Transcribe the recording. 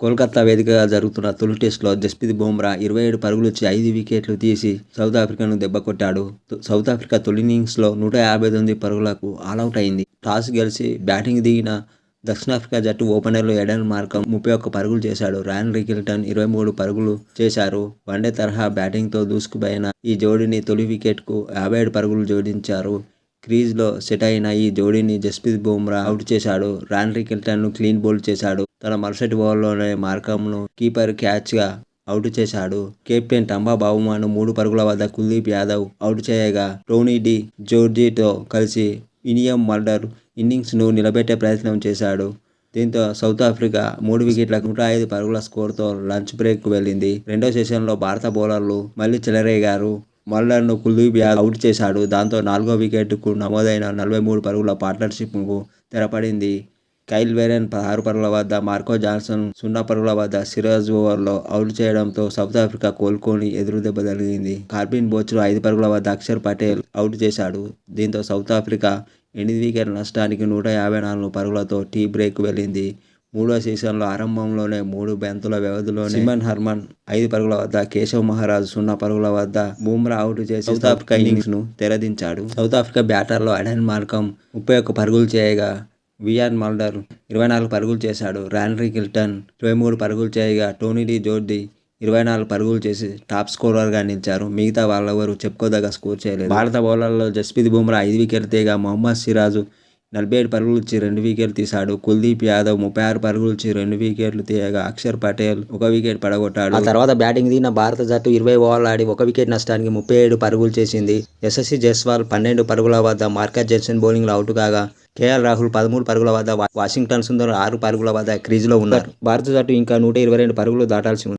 కోల్కతా వేదికగా జరుగుతున్న తొలి టెస్టులో జస్ప్రీత్ బుమ్రా ఇరవై ఏడు పరుగులు వచ్చి ఐదు వికెట్లు తీసి సౌత్ ఆఫ్రికాను దెబ్బకొట్టాడు సౌత్ ఆఫ్రికా తొలి ఇన్నింగ్స్లో నూట యాభై తొమ్మిది పరుగులకు ఆల్అవుట్ అయింది. టాస్ గెలిచి బ్యాటింగ్ దిగిన దక్షిణాఫ్రికా జట్టు ఓపెనర్లు ఎడన్ మార్కం ముప్పై ఒక్క పరుగులు చేశాడు. రాయన్ రికిల్టన్ ఇరవై మూడు పరుగులు చేశారు. వన్డే తరహా బ్యాటింగ్తో దూసుకుపోయిన ఈ జోడీని తొలి వికెట్కు యాభై ఏడు పరుగులు జోడించారు. క్రీజ్లో సెట్ అయిన ఈ జోడీని జస్ప్రీత్ బుమ్రా అవుట్ చేశాడు. రాన్ రికిల్టన్ను క్లీన్ బౌల్ చేశాడు. తన మరుసటి ఓవర్లోనే మార్కంను కీపర్ క్యాచ్గా అవుట్ చేశాడు. కెప్టెన్ టంబా బాబుమాను మూడు పరుగుల వద్ద కుల్దీప్ యాదవ్ అవుట్ చేయగా టోనీ డి జోర్జీతో కలిసి ఇనియం మల్డర్ ఇన్నింగ్స్ను నిలబెట్టే ప్రయత్నం చేశాడు. దీంతో సౌత్ ఆఫ్రికా మూడు వికెట్లకు నూట ఐదు పరుగుల స్కోర్తో లంచ్ బ్రేక్ వెళ్ళింది. రెండో సెషన్లో భారత బౌలర్లు మళ్ళీ చెలరేగారు. మల్లర్ను కుల్దీప్ యాదవ్ అవుట్ చేశాడు. దాంతో నాలుగో వికెట్కు నమోదైన నలభై మూడు పరుగుల పార్ట్నర్షిప్కు తెరపడింది. కైల్ వేరెన్ పదహారు పరుగుల వద్ద మార్కో జాన్సన్ సున్నా పరుగుల వద్ద సిరాజ్ ఓవర్లో అవుట్ చేయడంతో సౌత్ ఆఫ్రికా కోలుకొని ఎదురు దెబ్బ తగిలింది. కార్బిన్ బోచ్లు ఐదు పరుగుల వద్ద అక్షర్ పటేల్ అవుట్ చేశాడు. దీంతో సౌత్ ఆఫ్రికా ఎనిమిది వికెట్ నష్టానికి నూట యాభై నాలుగు పరుగులతో టీ బ్రేక్ వెళ్ళింది. మూడో సీజన్లో ఆరంభంలోనే మూడు బంతుల వ్యవధిలో సిమన్ హర్మన్ ఐదు పరుగుల వద్ద కేశవ్ మహారాజ్ సున్నా పరుగుల వద్ద బూమ్రా అవుట్ చేసి సౌత్ ఆఫ్రికా ఇన్నింగ్స్ను తెరదించాడు. సౌత్ ఆఫ్రికా బ్యాటర్లో అడెన్ మార్కం ముప్పై ఒక్క పరుగులు చేయగా వియాన్ మల్డర్ ఇరవై నాలుగు పరుగులు చేశాడు. రాన్రీ కిల్టన్ ఇరవై మూడు పరుగులు చేయగా టోనీ డి జోర్డి ఇరవై నాలుగు పరుగులు చేసి టాప్ స్కోరర్గా నిలిచారు. మిగతా వాళ్ళెవరు చెప్పుకోదగ్గ స్కోర్ చేయలేదు. భారత బౌలర్లో జస్ప్రీత్ బుమ్రా ఐదు వికెట్లు తీయగా మొహమ్మద్ సిరాజు నలభై ఏడు పరుగులు ఇచ్చి రెండు వికెట్లు తీశాడు. కుల్దీప్ యాదవ్ ముప్పై ఆరు పరుగులు ఇచ్చి రెండు వికెట్లు తీయగా అక్షర్ పటేల్ ఒక వికెట్ పడగొట్టాడు. ఆ తర్వాత బ్యాటింగ్ దిగిన భారత జట్టు ఇరవై ఓవర్లు ఆడి ఒక వికెట్ నష్టానికి ముప్పై ఏడు పరుగులు చేసింది. యశస్వి జైస్వాల్ పన్నెండు పరుగుల వద్ద మార్కెట్ జెన్సన్ బౌలింగ్లో అవుట్ కాగా కేఎల్ రాహుల్ పదమూడు పరుగుల వద్ద వాషింగ్టన్ సుందర్ ఆరు పరుగుల వద్ద క్రీజులో ఉన్నారు. భారత జట్టు ఇంకా నూట ఇరవై రెండు పరుగులు దాటాల్సి ఉంది.